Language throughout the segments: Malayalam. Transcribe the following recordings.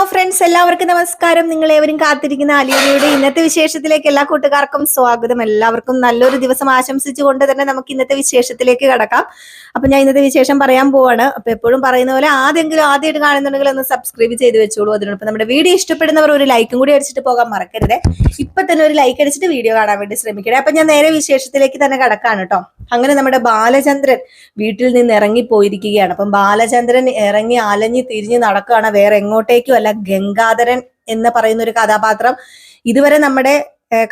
ഹലോ ഫ്രണ്ട്സ് എല്ലാവർക്കും നമസ്കാരം. നിങ്ങൾ ഏവരും കാത്തിരിക്കുന്ന അലിയുടെ ഇന്നത്തെ വിശേഷത്തിലേക്ക് എല്ലാ കൂട്ടുകാർക്കും സ്വാഗതം. എല്ലാവർക്കും നല്ലൊരു ദിവസം ആശംസിച്ചുകൊണ്ട് തന്നെ നമുക്ക് ഇന്നത്തെ വിശേഷത്തിലേക്ക് കടക്കാം. അപ്പൊ ഞാൻ ഇന്നത്തെ വിശേഷം പറയാൻ പോവാണ്. അപ്പൊ എപ്പോഴും പറയുന്ന പോലെ ആദ്യമെങ്കിലും ആദ്യമായിട്ട് കാണുന്നുണ്ടെങ്കിൽ ഒന്ന് സബ്സ്ക്രൈബ് ചെയ്ത് വെച്ചോളൂ അതിനോടൊപ്പം നമ്മുടെ വീഡിയോ ഇഷ്ടപ്പെടുന്നവർ ഒരു ലൈക്കും കൂടി അടിച്ചിട്ട് പോകാൻ മറക്കരുത്. ഇപ്പൊ തന്നെ ഒരു ലൈക്ക് അടിച്ചിട്ട് വീഡിയോ കാണാൻ വേണ്ടി ശ്രമിക്കണേ. അപ്പൊ ഞാൻ നേരെ വിശേഷത്തിലേക്ക് തന്നെ കടക്കാണ് കേട്ടോ അങ്ങനെ നമ്മുടെ ബാലചന്ദ്രൻ വീട്ടിൽ നിന്ന് ഇറങ്ങി പോയിരിക്കുകയാണ് അപ്പം ബാലചന്ദ്രൻ ഇറങ്ങി അലഞ്ഞ് തിരിഞ്ഞ് നടക്കുകയാണ്. വേറെ എങ്ങോട്ടേക്കും അല്ല ഗംഗാധരൻ എന്ന് പറയുന്ന ഒരു കഥാപാത്രം ഇതുവരെ നമ്മുടെ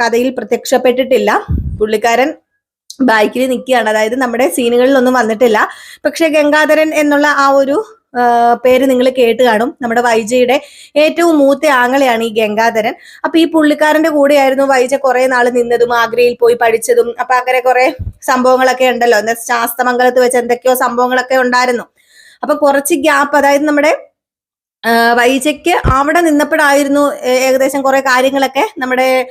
കഥയിൽ പ്രത്യക്ഷപ്പെട്ടിട്ടില്ല. പുള്ളിക്കാരൻ ബൈക്കിൽ നിൽക്കുകയാണ്. അതായത് നമ്മുടെ സീനുകളിലൊന്നും വന്നിട്ടില്ല. പക്ഷെ ഗംഗാധരൻ എന്നുള്ള ആ ഒരു പേര് നിങ്ങൾ കേട്ട് കാണും. നമ്മുടെ വൈജയുടെ ഏറ്റവും മൂത്ത ആങ്ങളെയാണ് ഈ ഗംഗാധരൻ. അപ്പൊ ഈ പുള്ളിക്കാരന്റെ കൂടെയായിരുന്നു വൈജ കുറെ നാൾ നിന്നതും ആഗ്രയിൽ പോയി പഠിച്ചതും. അപ്പൊ അങ്ങനെ കുറെ സംഭവങ്ങളൊക്കെ ഉണ്ടല്ലോ. എന്താ ശാസ്തമംഗലത്ത് വെച്ച് എന്തൊക്കെയോ സംഭവങ്ങളൊക്കെ ഉണ്ടായിരുന്നു. അപ്പൊ കുറച്ച് ഗ്യാപ്പ് അതായത് നമ്മുടെ വൈജയ്ക്ക് അവിടെ നിന്നപ്പോഴായിരുന്നു ഏകദേശം കുറെ കാര്യങ്ങളൊക്കെ നമ്മുടെ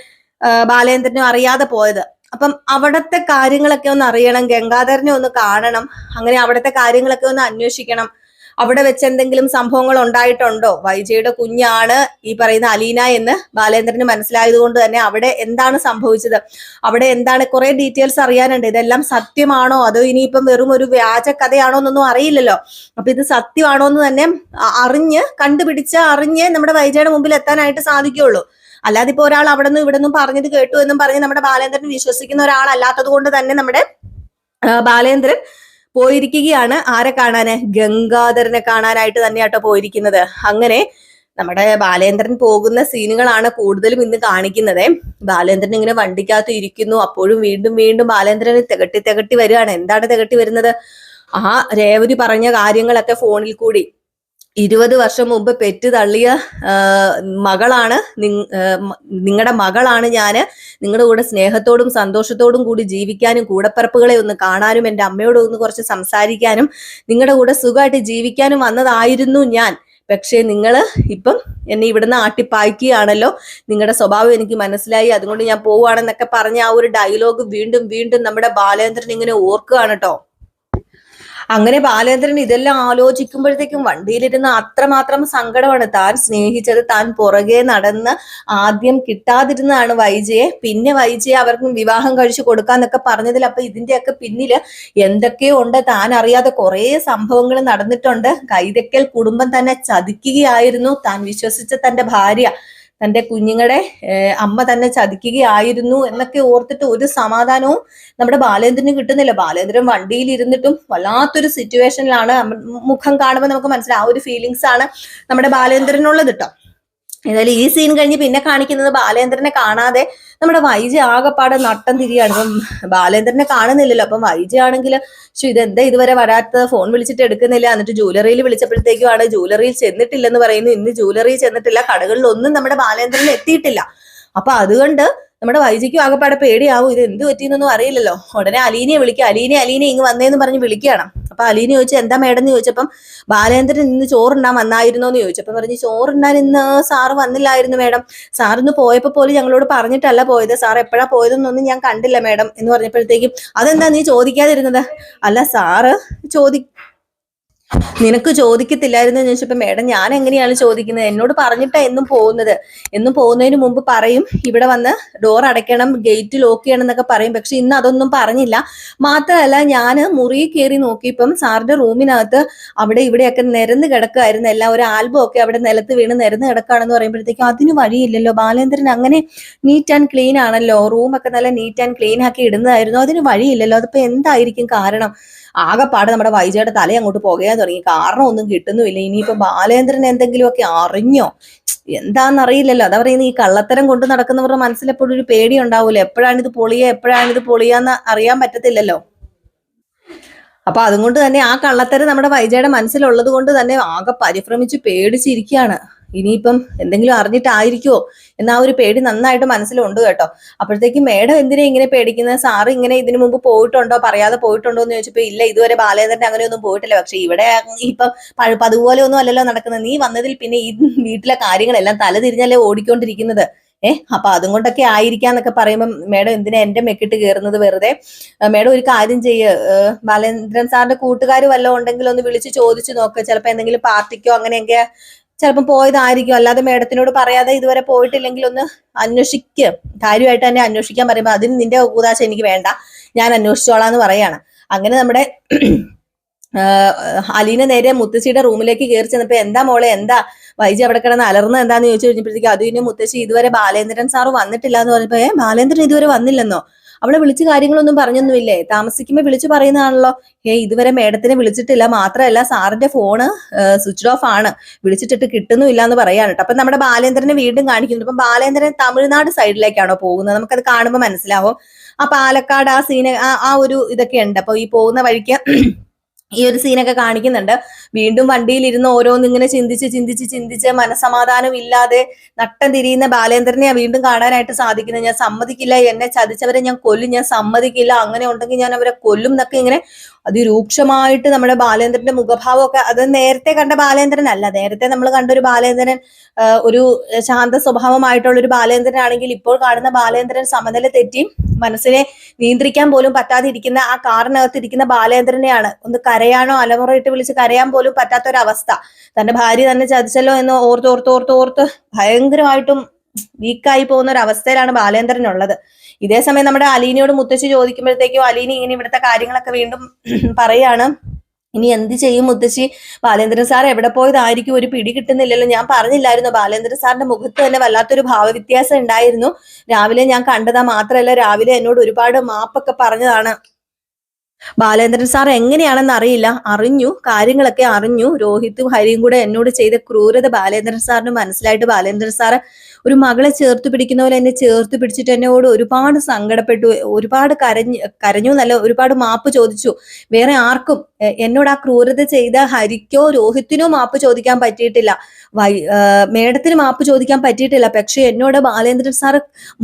ബാലേന്ദ്രനും അറിയാതെ പോയത്. അപ്പം അവിടത്തെ കാര്യങ്ങളൊക്കെ ഒന്ന് അറിയണം ഗംഗാധരനെ ഒന്ന് കാണണം അങ്ങനെ അവിടത്തെ കാര്യങ്ങളൊക്കെ ഒന്ന് അന്വേഷിക്കണം. അവിടെ വെച്ച് എന്തെങ്കിലും സംഭവങ്ങൾ ഉണ്ടായിട്ടുണ്ടോ? വൈജയുടെ കുഞ്ഞാണ് ഈ പറയുന്ന അലീന എന്ന് ബാലേന്ദ്രന് മനസ്സിലായത് കൊണ്ട് തന്നെ അവിടെ എന്താണ് സംഭവിച്ചത്? അവിടെ എന്താണ് കുറെ ഡീറ്റെയിൽസ് അറിയാനുണ്ട്. ഇതെല്ലാം സത്യമാണോ? അതോ ഇനിയിപ്പം വെറും ഒരു വ്യാജ കഥയാണോ എന്നൊന്നും അറിയില്ലല്ലോ. അപ്പൊ ഇത് സത്യമാണോ എന്ന് തന്നെ അറിഞ്ഞ് കണ്ടുപിടിച്ച് അറിഞ്ഞ് നമ്മുടെ വൈജയുടെ മുമ്പിൽ എത്താനായിട്ട് സാധിക്കുള്ളൂ അല്ലാതെ ഇപ്പൊ ഒരാൾ അവിടെ നിന്ന് ഇവിടെ നിന്നും പറഞ്ഞത് കേട്ടു എന്നും പറഞ്ഞ് നമ്മുടെ ബാലേന്ദ്രൻ വിശ്വസിക്കുന്ന ഒരാളല്ലാത്തത് കൊണ്ട് തന്നെ നമ്മുടെ ബാലേന്ദ്രൻ പോയിരിക്കുകയാണ്. ആരെ കാണാന്? ഗംഗാധരനെ കാണാനായിട്ട് തന്നെയാട്ടോ പോയിരിക്കുന്നത്. അങ്ങനെ നമ്മുടെ ബാലേന്ദ്രൻ പോകുന്ന സീനുകളാണ് കൂടുതലും ഇന്ന് കാണിക്കുന്നത്. ബാലേന്ദ്രൻ ഇങ്ങനെ വണ്ടിക്കകത്ത് ഇരിക്കുന്നു. അപ്പോഴും വീണ്ടും വീണ്ടും ബാലേന്ദ്രൻ തികട്ടി തികട്ടി വരികയാണ്. എന്താണ് തികട്ടി വരുന്നത്? ആ രേവതി പറഞ്ഞ കാര്യങ്ങളൊക്കെ ഫോണിൽ കൂടി. ഇരുപത് വർഷം മുമ്പ് പെറ്റ് തള്ളിയ മകളാണ് നിങ്ങളുടെ മകളാണ് ഞാൻ. നിങ്ങളുടെ കൂടെ സ്നേഹത്തോടും സന്തോഷത്തോടും കൂടി ജീവിക്കാനും കൂടപ്പറപ്പുകളെ ഒന്ന് കാണാനും എന്റെ അമ്മയോട് ഒന്ന് കുറച്ച് സംസാരിക്കാനും നിങ്ങളുടെ കൂടെ സുഖമായിട്ട് ജീവിക്കാനും വന്നതായിരുന്നു ഞാൻ. പക്ഷേ നിങ്ങൾ ഇപ്പം എന്നെ ഇവിടുന്ന് ആട്ടിപ്പായ്ക്കുകയാണല്ലോ. നിങ്ങളുടെ സ്വഭാവം എനിക്ക് മനസ്സിലായി. അതുകൊണ്ട് ഞാൻ പോവുകയാണെന്നൊക്കെ പറഞ്ഞ ആ ഒരു ഡയലോഗ് വീണ്ടും വീണ്ടും നമ്മുടെ ബാലേന്ദ്രൻ ഇങ്ങനെ ഓർക്കുകയാണ് കേട്ടോ. അങ്ങനെ ബാലേന്ദ്രൻ ഇതെല്ലാം ആലോചിക്കുമ്പോഴത്തേക്കും വണ്ടിയിലിരുന്ന് അത്രമാത്രം സങ്കടമാണ് താൻ സ്നേഹിച്ചത്. താൻ പുറകെ നടന്ന് ആദ്യം കിട്ടാതിരുന്നതാണ് വൈജയെ. പിന്നെ വൈജയെ അവർക്ക് വിവാഹം കഴിച്ചു കൊടുക്കാന്നൊക്കെ പറഞ്ഞതിൽ അപ്പൊ ഇതിന്റെയൊക്കെ പിന്നിൽ എന്തൊക്കെയോ ഉണ്ട്. താൻ അറിയാതെ കുറെ സംഭവങ്ങൾ നടന്നിട്ടുണ്ട്. കൈതക്കൽ കുടുംബം തന്നെ ചതിക്കുകയായിരുന്നു. താൻ വിശ്വസിച്ച തന്റെ ഭാര്യ തന്റെ കുഞ്ഞുങ്ങളുടെ അമ്മ തന്നെ ചതിക്കുകയായിരുന്നു എന്നൊക്കെ ഓർത്തിട്ട് ഒരു സമാധാനവും നമ്മുടെ ബാലേന്ദ്രന് കിട്ടുന്നില്ല. ബാലേന്ദ്രൻ വണ്ടിയിൽ ഇരുന്നിട്ടും വല്ലാത്തൊരു സിറ്റുവേഷനിലാണ് മുഖം കാണുമ്പോൾ നമുക്ക് മനസ്സിലാവും. ആ ഒരു ഫീലിങ്സ് ആണ് നമ്മുടെ ബാലേന്ദ്രനുള്ളത് കേട്ടോ ഏതായാലും ഈ സീൻ കഴിഞ്ഞ് പിന്നെ കാണിക്കുന്നത് ബാലേന്ദ്രനെ കാണാതെ നമ്മുടെ വൈജി ആകെപ്പാടെ നട്ടം തിരിയാണ്. അപ്പം ബാലേന്ദ്രനെ കാണുന്നില്ലല്ലോ. അപ്പം വൈജി ആണെങ്കിൽ പക്ഷെ ഇതെന്താ ഇതുവരെ വരാത്തത്? ഫോൺ വിളിച്ചിട്ട് എടുക്കുന്നില്ല. എന്നിട്ട് ജൂലറിയിൽ വിളിച്ചപ്പോഴത്തേക്കും ആണ് ജൂലറിയിൽ ചെന്നിട്ടില്ലെന്ന് പറയുന്നു ഇന്ന് ജൂലറിയിൽ ചെന്നിട്ടില്ല. കടകളിലൊന്നും നമ്മുടെ ബാലേന്ദ്രൻ എത്തിയിട്ടില്ല. അപ്പൊ അതുകൊണ്ട് നമ്മുടെ വൈജിക്കും ആകെപ്പാടെ പേടിയാവും ഇത് എന്ത് പറ്റിയെന്നൊന്നും അറിയില്ലല്ലോ. ഉടനെ അലീനയെ വിളിക്കുക അലീനെ അലീനെ ഇങ്ങ് വന്നേന്ന് പറഞ്ഞ് വിളിക്കുകയാണ്. അപ്പൊ അലീന ചോദിച്ചു എന്താ മേഡം? എന്ന് ചോദിച്ചപ്പം ബാലേന്ദ്രൻ ഇന്ന് ചോറുണ്ണാൻ വന്നായിരുന്നോ എന്ന് ചോദിച്ചപ്പം പറഞ്ഞു ചോറുണ്ണാൻ ഇന്ന് സാറ് വന്നില്ലായിരുന്നു മേഡം. സാർ ഇന്ന് പോയപ്പോ പോലും ഞങ്ങളോട് പറഞ്ഞിട്ടല്ല പോയത്. സാർ എപ്പോഴാ പോയതെന്നൊന്നും ഞാൻ കണ്ടില്ല മേഡം. എന്ന് പറഞ്ഞപ്പോഴത്തേക്കും അതെന്താ നീ ചോദിക്കാതിരുന്നത്? അല്ല സാറ് ചോദി നിനക്ക് ചോദിക്കത്തില്ലായിരുന്നു ചോദിച്ചപ്പോ മേഡം ഞാൻ എങ്ങനെയാണ് ചോദിക്കുന്നത്? എന്നോട് പറഞ്ഞിട്ടാ എന്നും പോകുന്നത്. എന്നും പോകുന്നതിന് മുമ്പ് പറയും ഇവിടെ വന്ന് ഡോർ അടയ്ക്കണം ഗേറ്റ് ലോക്ക് ചെയ്യണം എന്നൊക്കെ പറയും. പക്ഷെ ഇന്ന് അതൊന്നും പറഞ്ഞില്ല. മാത്രമല്ല ഞാൻ മുറി കയറി നോക്കിയപ്പം സാറിന്റെ റൂമിനകത്ത് അവിടെ ഇവിടെയൊക്കെ നിരന്ന് കിടക്കുമായിരുന്നു എല്ലാം ഒരു ആൽബം ഒക്കെ അവിടെ നിലത്ത് വീണ് നിരന്ന് കിടക്കുകയാണെന്ന് പറയുമ്പോഴത്തേക്കും അതിന് വഴിയില്ലല്ലോ. ബാലേന്ദ്രൻ അങ്ങനെ നീറ്റ് ആൻഡ് ക്ലീൻ ആണല്ലോ. റൂമൊക്കെ നല്ല നീറ്റ് ആൻഡ് ക്ലീൻ ആക്കി ഇടുന്നതായിരുന്നു. അതിന് വഴിയില്ലല്ലോ. അതിപ്പോ എന്തായിരിക്കും കാരണം? ആകെപ്പാട് നമ്മുടെ വൈജയുടെ തല അങ്ങോട്ട് പുകയാൻ തുടങ്ങി. കാരണം ഒന്നും കിട്ടുന്നുമില്ല. ഇനിയിപ്പോ ബാലേന്ദ്രൻ എന്തെങ്കിലുമൊക്കെ അറിഞ്ഞോ? എന്താണെന്നറിയില്ലല്ലോ അതാ പറയുന്നത് ഈ കള്ളത്തരം കൊണ്ട് നടക്കുന്നവരുടെ മനസ്സിൽ എപ്പോഴും ഒരു പേടി ഉണ്ടാവൂല്ലോ എപ്പോഴാണ് ഇത് പൊളിയ എപ്പോഴാണ് ഇത് പൊളിയാന്ന് അറിയാൻ പറ്റത്തില്ലല്ലോ. അപ്പൊ അതുകൊണ്ട് തന്നെ ആ കള്ളത്തരം നമ്മുടെ വൈജയുടെ മനസ്സിലുള്ളത് കൊണ്ട് തന്നെ ആകെ പരിഭ്രമിച്ച് പേടിച്ചിരിക്കുകയാണ്. ഇനിയിപ്പം എന്തെങ്കിലും അറിഞ്ഞിട്ടായിരിക്കുമോ എന്ന ആ ഒരു പേടി നന്നായിട്ട് മനസ്സിലുണ്ട് കേട്ടോ. അപ്പോഴത്തേക്കും മേഡം എന്തിനാ ഇങ്ങനെ പേടിക്കുന്നത് സാറ് ഇങ്ങനെ ഇതിനു മുമ്പ് പോയിട്ടുണ്ടോ? പറയാതെ പോയിട്ടുണ്ടോ എന്ന് ചോദിച്ചപ്പോ ഇല്ല ഇതുവരെ ബാലേന്ദ്രൻ അങ്ങനെയൊന്നും പോയിട്ടില്ല. പക്ഷെ ഇവിടെ ഇപ്പം പഴുപ്പ് അതുപോലെ ഒന്നും അല്ലല്ലോ നടക്കുന്നത്. നീ വന്നതിൽ പിന്നെ ഈ വീട്ടിലെ കാര്യങ്ങളെല്ലാം തലതിരിഞ്ഞല്ലേ ഓടിക്കൊണ്ടിരിക്കുന്നത്? ഏഹ് അപ്പൊ അതും കൊണ്ടൊക്കെ ആയിരിക്കാന്നൊക്കെ പറയുമ്പോൾ മേഡം എന്തിനാ എന്റെ മെക്കിട്ട് കയറുന്നത് വെറുതെ? മേഡം ഒരു കാര്യം ചെയ്യ്. ബാലേന്ദ്രൻ സാറിന്റെ കൂട്ടുകാർ വല്ലതും ഉണ്ടെങ്കിൽ ഒന്ന് വിളിച്ച് ചോദിച്ചു നോക്ക്. ചിലപ്പോ എന്തെങ്കിലും പാർട്ടിക്കോ അങ്ങനെയൊക്കെ ചിലപ്പം പോയതായിരിക്കും. അല്ലാതെ മേഡത്തിനോട് പറയാതെ ഇതുവരെ പോയിട്ടില്ലെങ്കിൽ ഒന്ന് അന്വേഷിക്കുക കാര്യമായിട്ട് തന്നെ അന്വേഷിക്കാൻ പറയുമ്പോൾ അതിന് നിന്റെ കൂതാശ എനിക്ക് വേണ്ട. ഞാൻ അന്വേഷിച്ചോളാം എന്ന് പറയാണ്. അങ്ങനെ നമ്മുടെ അലീന നേരെ മുത്തശ്ശിയുടെ റൂമിലേക്ക് കയറി ചെന്നപ്പോ എന്താ മോളെ എന്താ? വൈജി അവിടെ കിടന്ന് അലർന്ന് എന്താന്ന് ചോദിച്ചു കഴിഞ്ഞപ്പോഴത്തേക്ക് അതിന് മുത്തശ്ശി ഇതുവരെ ബാലേന്ദ്രൻ സാറ് വന്നിട്ടില്ല എന്ന് പറഞ്ഞപ്പോ ഏ ബാലേന്ദ്രൻ ഇതുവരെ വന്നില്ലെന്നോ? അവളെ വിളിച്ച് കാര്യങ്ങളൊന്നും പറഞ്ഞൊന്നുമില്ലേ? താമസിക്കുമ്പോൾ വിളിച്ചു പറയുന്നതാണല്ലോ. ഏ ഇതുവരെ മേഡത്തിനെ വിളിച്ചിട്ടില്ല. മാത്രമല്ല സാറിന്റെ ഫോണ് സ്വിച്ച് ഓഫ് ആണ്. വിളിച്ചിട്ടിട്ട് കിട്ടുന്നുമില്ല എന്ന് പറയാണ് കേട്ടോ. അപ്പൊ നമ്മുടെ ബാലേന്ദ്രനെ വീണ്ടും കാണിക്കുന്നു. അപ്പൊ ബാലേന്ദ്രൻ തമിഴ്നാട് സൈഡിലേക്കാണോ പോകുന്നത്? നമുക്കത് കാണുമ്പോൾ മനസ്സിലാവും. ആ പാലക്കാട് ആ സീന ആ ഒരു ഇതൊക്കെ ഉണ്ട്. അപ്പൊ ഈ പോകുന്ന വഴിക്ക് ഈ ഒരു സീനൊക്കെ കാണിക്കുന്നുണ്ട്. വീണ്ടും വണ്ടിയിൽ ഇരുന്ന് ഓരോന്ന് ഇങ്ങനെ ചിന്തിച്ച് ചിന്തിച്ച് ചിന്തിച്ച് മനസമാധാനം ഇല്ലാതെ നട്ടം തിരിയുന്ന ബാലേന്ദ്രനെ വീണ്ടും കാണാനായിട്ട് സാധിക്കുന്നത്. ഞാൻ സമ്മതിക്കില്ല എന്നെ ചതിച്ചവരെ ഞാൻ കൊല്ലും ഞാൻ സമ്മതിക്കില്ല. അങ്ങനെ ഉണ്ടെങ്കിൽ ഞാൻ അവരെ കൊല്ലും എന്നൊക്കെ ഇങ്ങനെ അതിരൂക്ഷമായിട്ട് നമ്മുടെ ബാലേന്ദ്രന്റെ മുഖഭാവമൊക്കെ അത് നേരത്തെ കണ്ട ബാലേന്ദ്രൻ അല്ല നേരത്തെ നമ്മൾ കണ്ട ഒരു ബാലേന്ദ്രൻ ഒരു ശാന്ത സ്വഭാവമായിട്ടുള്ള ഒരു ബാലേന്ദ്രൻ ആണെങ്കിൽ ഇപ്പോൾ കാണുന്ന ബാലേന്ദ്രൻ സമനില തെറ്റി മനസ്സിനെ നിയന്ത്രിക്കാൻ പോലും പറ്റാതിരിക്കുന്ന ആ കാറിനകത്ത് ഇരിക്കുന്ന ബാലേന്ദ്രനെയാണ് ഒന്ന് കരയാനോ അലമുറയിട്ട് വിളിച്ച് കരയാൻ പോലും പറ്റാത്തൊരവസ്ഥ. തന്റെ ഭാര്യ തന്നെ ചതിച്ചല്ലോ എന്ന് ഓർത്ത് ഓർത്ത് ഓർത്ത് ഓർത്ത് ഭയങ്കരമായിട്ടും വീക്കായി പോകുന്ന ഒരു അവസ്ഥയിലാണ് ബാലേന്ദ്രൻ ഉള്ളത് ഇതേ സമയം നമ്മുടെ അലീനയോട് മുത്തശ്ശി ചോദിക്കുമ്പോഴത്തേക്കും അലീന ഇങ്ങനെ ഇവിടുത്തെ കാര്യങ്ങളൊക്കെ വീണ്ടും പറയാണ്. ഇനി എന്ത് ചെയ്യും മുത്തശ്ശി? ബാലേന്ദ്രൻ സാർ എവിടെ പോയതായിരിക്കും? ഒരു പിടി കിട്ടുന്നില്ലല്ലോ. ഞാൻ പറഞ്ഞില്ലായിരുന്നു. ബാലേന്ദ്രൻ സാറിന്റെ മുഖത്ത് തന്നെ വല്ലാത്തൊരു ഭാവവ്യത്യാസം ഉണ്ടായിരുന്നു. രാവിലെ ഞാൻ കണ്ടതാ മാത്രമല്ല രാവിലെ എന്നോട് ഒരുപാട് മാപ്പൊക്കെ പറഞ്ഞതാണ്. ബാലേന്ദ്രൻ സാർ എങ്ങനെയാണെന്ന് അറിയില്ല. അറിഞ്ഞു കാര്യങ്ങളൊക്കെ അറിഞ്ഞു. രോഹിത്തും ഹരിയും കൂടെ എന്നോട് ചെയ്ത ക്രൂരത ബാലേന്ദ്രൻ സാറിന് മനസ്സിലായിട്ട് ബാലേന്ദ്രൻ സാറ് ഒരു മകളെ ചേർത്ത് പിടിക്കുന്ന പോലെ എന്നെ ചേർത്ത് പിടിച്ചിട്ട് എന്നോട് ഒരുപാട് സങ്കടപ്പെട്ടു ഒരുപാട് കരഞ്ഞു കരഞ്ഞു എന്നല്ല ഒരുപാട് മാപ്പ് ചോദിച്ചു. വേറെ ആർക്കും എന്നോട് ആ ക്രൂരത ചെയ്ത ഹരിക്കോ രോഹിത്തിനോ മാപ്പ് ചോദിക്കാൻ പറ്റിയിട്ടില്ല. വൈ മേഡത്തിന് മാപ്പ് ചോദിക്കാൻ പറ്റിയിട്ടില്ല. പക്ഷെ എന്നോട് ബാലേന്ദ്രൻ സാർ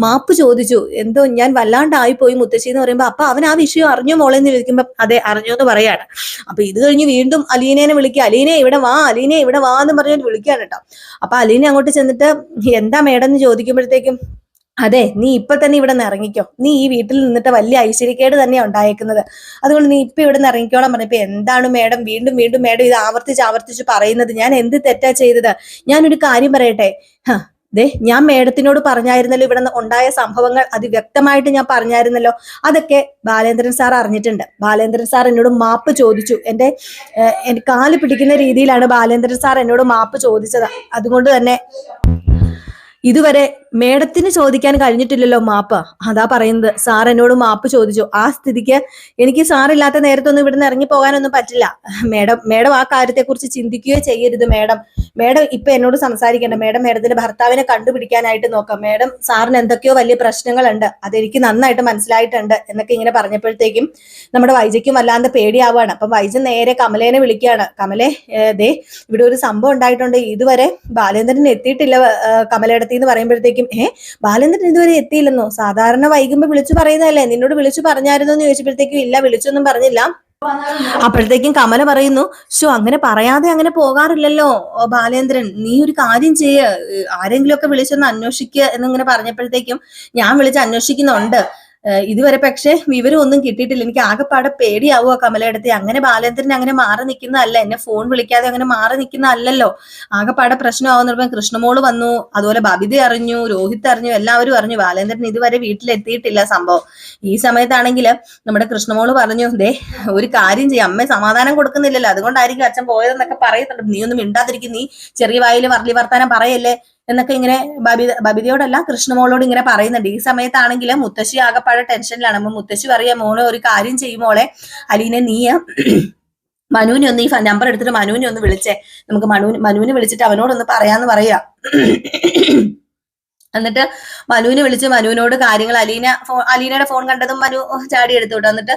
മാപ്പ് ചോദിച്ചു. എന്തോ ഞാൻ വല്ലാണ്ടായി പോയി മുത്തശ്ശി എന്ന് പറയുമ്പോ അപ്പൊ അവൻ ആ വിഷയം അറിഞ്ഞോ മോളെ എന്ന് ചോദിക്കുമ്പോ അതെ അറിഞ്ഞു എന്ന് പറയാണ്. അപ്പൊ ഇത് കഴിഞ്ഞ് വീണ്ടും അലീനേനെ വിളിക്കുക അലീനെ ഇവിടെ വാ അലീനെ ഇവിടെ വാ എന്ന് പറഞ്ഞിട്ട് വിളിക്കുകയാണ് കേട്ടോ. അപ്പൊ അലീനെ അങ്ങോട്ട് ചെന്നിട്ട് എന്താ മേഡം എന്ന് ചോദിക്കുമ്പോഴത്തേക്കും അതെ നീ ഇപ്പൊ തന്നെ ഇവിടെ നിന്ന് ഇറങ്ങിക്കോ. നീ ഈ വീട്ടിൽ നിന്നിട്ട് വലിയ ഐശ്വര്യക്കേട് തന്നെയാണ് ഉണ്ടായേക്കുന്നത്. അതുകൊണ്ട് നീ ഇപ്പൊ ഇവിടെ നിന്ന് ഇറങ്ങിക്കോളാൻ പറഞ്ഞപ്പോ എന്താണ് മേഡം വീണ്ടും വീണ്ടും മേഡം ഇത് ആവർത്തിച്ച് ആവർത്തിച്ച് പറയുന്നത്? ഞാൻ എന്ത് തെറ്റാ ചെയ്തത്? ഞാനൊരു കാര്യം പറയട്ടെ. ദേ ഞാൻ മേഡത്തിനോട് പറഞ്ഞായിരുന്നല്ലോ ഇവിടെ ഉണ്ടായ സംഭവങ്ങൾ. അത് വ്യക്തമായിട്ട് ഞാൻ പറഞ്ഞായിരുന്നല്ലോ. അതൊക്കെ ബാലേന്ദ്രൻ സാർ അറിഞ്ഞിട്ടുണ്ട്. ബാലേന്ദ്രൻ സാർ എന്നോട് മാപ്പ് ചോദിച്ചു. എന്റെ കാൽ പിടിക്കുന്ന രീതിയിലാണ് ബാലേന്ദ്രൻ സാർ എന്നോട് മാപ്പ് ചോദിച്ചത്. അതുകൊണ്ട് തന്നെ ഇതുവരെ മേഡത്തിന് ചോദിക്കാൻ കഴിഞ്ഞിട്ടില്ലല്ലോ മാപ്പ്. അതാ പറയുന്നത്. സാർ എന്നോട് മാപ്പ് ചോദിച്ചു. ആ സ്ഥിതിക്ക് എനിക്ക് സാറില്ലാത്ത നേരത്തൊന്നും ഇവിടുന്ന് ഇറങ്ങി പോകാനൊന്നും പറ്റില്ല. മേഡം മേഡം ആ കാര്യത്തെക്കുറിച്ച് ചിന്തിക്കുകയോ ചെയ്യരുത് മേഡം. മേഡം ഇപ്പൊ എന്നോട് സംസാരിക്കണ്ട. മേഡം മേഡത്തിന്റെ ഭർത്താവിനെ കണ്ടുപിടിക്കാനായിട്ട് നോക്കാം. മേഡം സാറിന് എന്തൊക്കെയോ വലിയ പ്രശ്നങ്ങളുണ്ട്. അതെനിക്ക് നന്നായിട്ട് മനസ്സിലായിട്ടുണ്ട് എന്നൊക്കെ ഇങ്ങനെ പറഞ്ഞപ്പോഴത്തേക്കും നമ്മുടെ വൈജയ്ക്കും വല്ലാണ്ട് പേടിയാവാണ് അപ്പം വൈജ നേരെ കമലേനെ വിളിക്കുകയാണ്. കമലേ ദേ ഇവിടെ ഒരു സംഭവം ഉണ്ടായിട്ടുണ്ട്. ഇതുവരെ ബാലേന്ദ്രൻ എത്തിയിട്ടില്ല കമലയിടത്തിന്ന് പറയുമ്പോഴത്തേക്കും ഏ ബാലേന്ദ്രൻ ഇതുവരെ എത്തിയില്ലെന്നോ? സാധാരണ വൈകുമ്പോ വിളിച്ചു പറയുന്നതല്ലേ? നിന്നോട് വിളിച്ചു പറഞ്ഞായിരുന്നോ എന്ന് ചോദിച്ചപ്പോഴത്തേക്കും ഇല്ല വിളിച്ചൊന്നും പറഞ്ഞില്ല. അപ്പോഴത്തേക്കും കമല പറയുന്നു ഷോ അങ്ങനെ പറയാതെ അങ്ങനെ പോകാറില്ലല്ലോ ബാലേന്ദ്രൻ. നീ ഒരു കാര്യം ചെയ്യ. ആരെങ്കിലും ഒക്കെ വിളിച്ചൊന്ന് അന്വേഷിക്കുക എന്നിങ്ങനെ പറഞ്ഞപ്പോഴത്തേക്കും ഞാൻ വിളിച്ച് അന്വേഷിക്കുന്നുണ്ട്. ഏഹ്, ഇതുവരെ പക്ഷേ വിവരമൊന്നും കിട്ടിയിട്ടില്ല. എനിക്ക് ആകെപ്പാടെ പേടിയാവുക കമലയിടത്തെ അങ്ങനെ ബാലേന്ദ്രൻ അങ്ങനെ മാറി നിൽക്കുന്നതല്ല എന്നെ ഫോൺ വിളിക്കാതെ അങ്ങനെ മാറി നിൽക്കുന്ന അല്ലല്ലോ ആകെപ്പാടെ പ്രശ്നമാവുന്നപ്പം കൃഷ്ണമോൾ വന്നു. അതുപോലെ ബബിത അറിഞ്ഞു രോഹിത് അറിഞ്ഞു എല്ലാവരും അറിഞ്ഞു. ബാലേന്ദ്രൻ ഇതുവരെ വീട്ടിലെത്തിയിട്ടില്ല സംഭവം. ഈ സമയത്താണെങ്കിൽ നമ്മുടെ കൃഷ്ണമോൾ പറഞ്ഞു ദേ ഒരു കാര്യം ചെയ്യും. അമ്മ സമാധാനം കൊടുക്കുന്നില്ലല്ലോ. അതുകൊണ്ടായിരിക്കും അച്ഛൻ പോയതെന്നൊക്കെ പറയുന്നുണ്ട്. നീ ഒന്നും മിണ്ടാതിരിക്കും. നീ ചെറിയ വായിൽ വർലി വർത്താനം പറയല്ലേ? എന്നൊക്കെ ഇങ്ങനെ ബബിത ബബിതയോടല്ല കൃഷ്ണമോളോട് ഇങ്ങനെ പറയുന്നുണ്ട്. ഈ സമയത്താണെങ്കിൽ മുത്തശ്ശി ആകെപ്പാടെ ടെൻഷനിലാണ്. അപ്പൊ മുത്തശ്ശി പറയാ മോളെ ഒരു കാര്യം ചെയ്യുമോളെ അലീനെ നീ മനുവിനെ ഒന്ന് ഈ നമ്പർ എടുത്തിട്ട് മനുവിനെ ഒന്ന് വിളിച്ചേ. നമുക്ക് മനു മനുവിനെ വിളിച്ചിട്ട് അവനോടൊന്ന് പറയാന്ന് പറയാ. എന്നിട്ട് മനുവിനെ വിളിച്ച് മനുവിനോട് കാര്യങ്ങൾ അലീന ഫോ അലീനയുടെ ഫോൺ കണ്ടതും മനു ചാടി എടുത്തു വിട്ടു എന്നിട്ട്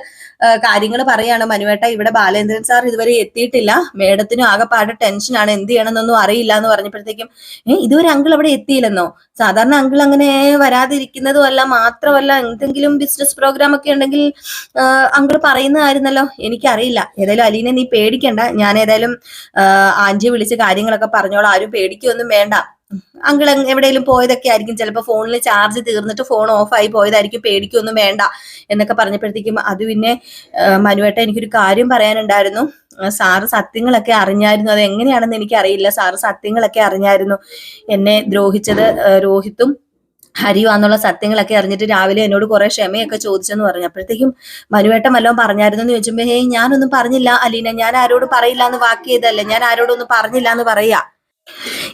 കാര്യങ്ങൾ പറയാണ്. മനുവേട്ട ഇവിടെ ബാലേന്ദ്രൻ സാർ ഇതുവരെ എത്തിയിട്ടില്ല. മേഡത്തിനും ആകെപ്പാട് ടെൻഷനാണ് എന്ത് ചെയ്യണമെന്നൊന്നും അറിയില്ല എന്ന് പറഞ്ഞപ്പോഴത്തേക്കും ഏ ഇതുവരെ അങ്കിൾ അവിടെ എത്തിയില്ലെന്നോ? സാധാരണ അങ്കിൾ അങ്ങനെ വരാതിരിക്കുന്നതും അല്ല മാത്രമല്ല എന്തെങ്കിലും ബിസിനസ് പ്രോഗ്രാം ഒക്കെ ഉണ്ടെങ്കിൽ അങ്കിൾ പറയുന്നതായിരുന്നല്ലോ. എനിക്കറിയില്ല. ഏതായാലും അലീനെ നീ പേടിക്കണ്ട. ഞാൻ ഏതായാലും ആഞ്ചി വിളിച്ച് കാര്യങ്ങളൊക്കെ പറഞ്ഞോളാം. ആരും പേടിക്കൊന്നും വേണ്ട. അങ്കിൾ എവിടെയെങ്കിലും പോയതൊക്കെ ആയിരിക്കും. ചിലപ്പോൾ ഫോണിൽ ചാർജ് തീർന്നിട്ട് ഫോൺ ഓഫായി പോയതായിരിക്കും. പേടിക്കൊന്നും വേണ്ട എന്നൊക്കെ പറഞ്ഞപ്പോഴത്തേക്കും അത് പിന്നെ മനുവേട്ട എനിക്കൊരു കാര്യം പറയാനുണ്ടായിരുന്നു. സാറ് സത്യങ്ങളൊക്കെ അറിഞ്ഞായിരുന്നു. അത് എങ്ങനെയാണെന്ന് എനിക്കറിയില്ല. സാറ് സത്യങ്ങളൊക്കെ അറിഞ്ഞായിരുന്നു എന്നെ ദ്രോഹിച്ചത് രോഹിത്തും ഹരിയുവാന്നുള്ള സത്യങ്ങളൊക്കെ അറിഞ്ഞിട്ട് രാവിലെ എന്നോട് കുറെ ക്ഷമയൊക്കെ ചോദിച്ചെന്ന് പറഞ്ഞു. അപ്പോഴത്തേക്കും മനുവേട്ടം വല്ലതും പറഞ്ഞായിരുന്നു എന്ന് ചോദിച്ചപ്പോ ഹേയ് ഞാനൊന്നും പറഞ്ഞില്ല അലീന. ഞാൻ ആരോട് പറയില്ല എന്ന് വാക്ക് ചെയ്തല്ലേ ഞാൻ ആരോടൊന്നും പറഞ്ഞില്ല എന്ന് പറയാ.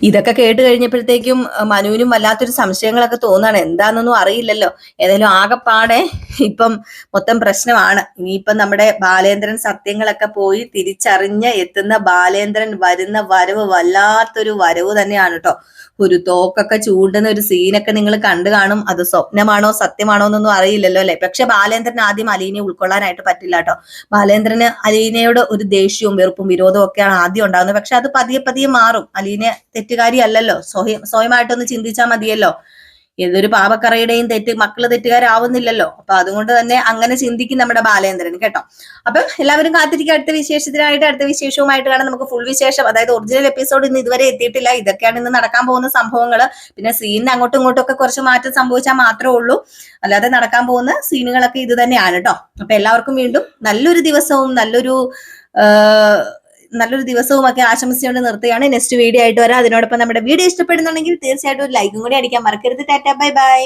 ഇതൊക്കെ കേട്ട് കഴിഞ്ഞപ്പോഴത്തേക്കും മനുവിനും വല്ലാത്തൊരു സംശയങ്ങളൊക്കെ തോന്നാണ്. എന്താണെന്നൊന്നും അറിയില്ലല്ലോ. ഏതായാലും ആകെപ്പാടെ ഇപ്പം മൊത്തം പ്രശ്നമാണ്. ഇനിയിപ്പം നമ്മുടെ ബാലേന്ദ്രൻ സത്യങ്ങളൊക്കെ പോയി തിരിച്ചറിഞ്ഞ് എത്തുന്ന ബാലേന്ദ്രൻ വരുന്ന വരവ് വല്ലാത്തൊരു വരവ് തന്നെയാണ് കേട്ടോ ഒരു തോക്കൊക്കെ ചൂണ്ടുന്ന ഒരു സീനൊക്കെ നിങ്ങൾ കണ്ടു കാണും. അത് സ്വപ്നമാണോ സത്യമാണോ എന്നൊന്നും അറിയില്ലല്ലോ അല്ലെ? പക്ഷെ ബാലേന്ദ്രൻ ആദ്യം അലീനെ ഉൾക്കൊള്ളാനായിട്ട് പറ്റില്ല കേട്ടോ ബാലേന്ദ്രന് അലീനയോട് ഒരു ദേഷ്യവും വെറുപ്പും വിരോധവും ഒക്കെയാണ് ആദ്യം ഉണ്ടാകുന്നത് പക്ഷെ അത് പതിയെ പതിയെ മാറും. അലീന തെറ്റുകാരി അല്ലല്ലോ സ്വയം സ്വയമായിട്ടൊന്ന് ചിന്തിച്ചാൽ മതിയല്ലോ. ഏതൊരു പാപക്കറയുടെയും തെറ്റ് മക്കൾ തെറ്റുകാരാവുന്നില്ലല്ലോ. അപ്പൊ അതുകൊണ്ട് തന്നെ അങ്ങനെ ചിന്തിക്കും നമ്മുടെ ബാലേന്ദ്രൻ കേട്ടോ. അപ്പം എല്ലാവരും കാത്തിരിക്കുക അടുത്ത വിശേഷത്തിനായിട്ട് അടുത്ത വിശേഷവുമായിട്ട് കാണാം നമുക്ക് ഫുൾ വിശേഷം. അതായത് ഒറിജിനൽ എപ്പിസോഡ് ഇന്ന് ഇതുവരെ എത്തിയിട്ടില്ല. ഇതൊക്കെയാണ് ഇന്ന് നടക്കാൻ പോകുന്ന സംഭവങ്ങൾ പിന്നെ സീനിന് അങ്ങോട്ടും ഇങ്ങോട്ടും ഒക്കെ കുറച്ച് മാറ്റം സംഭവിച്ചാൽ മാത്രമേ ഉള്ളൂ. അല്ലാതെ നടക്കാൻ പോകുന്ന സീനുകളൊക്കെ ഇത് തന്നെയാണ് കേട്ടോ. അപ്പൊ എല്ലാവർക്കും വീണ്ടും നല്ലൊരു ദിവസവും നല്ലൊരു നല്ലൊരു ദിവസവും ഒക്കെ ആശംസിച്ചുകൊണ്ട് നിർത്തുകയാണ്. നെക്സ്റ്റ് വീഡിയോ ആയിട്ട് വരാം. അതിനോടൊപ്പം നമ്മുടെ വീഡിയോ ഇഷ്ടപ്പെടുന്നുണ്ടെങ്കിൽ തീർച്ചയായിട്ടും ഒരു ലൈക്കും കൂടി അടിക്കാൻ മറക്കരുത്. Tata bye bye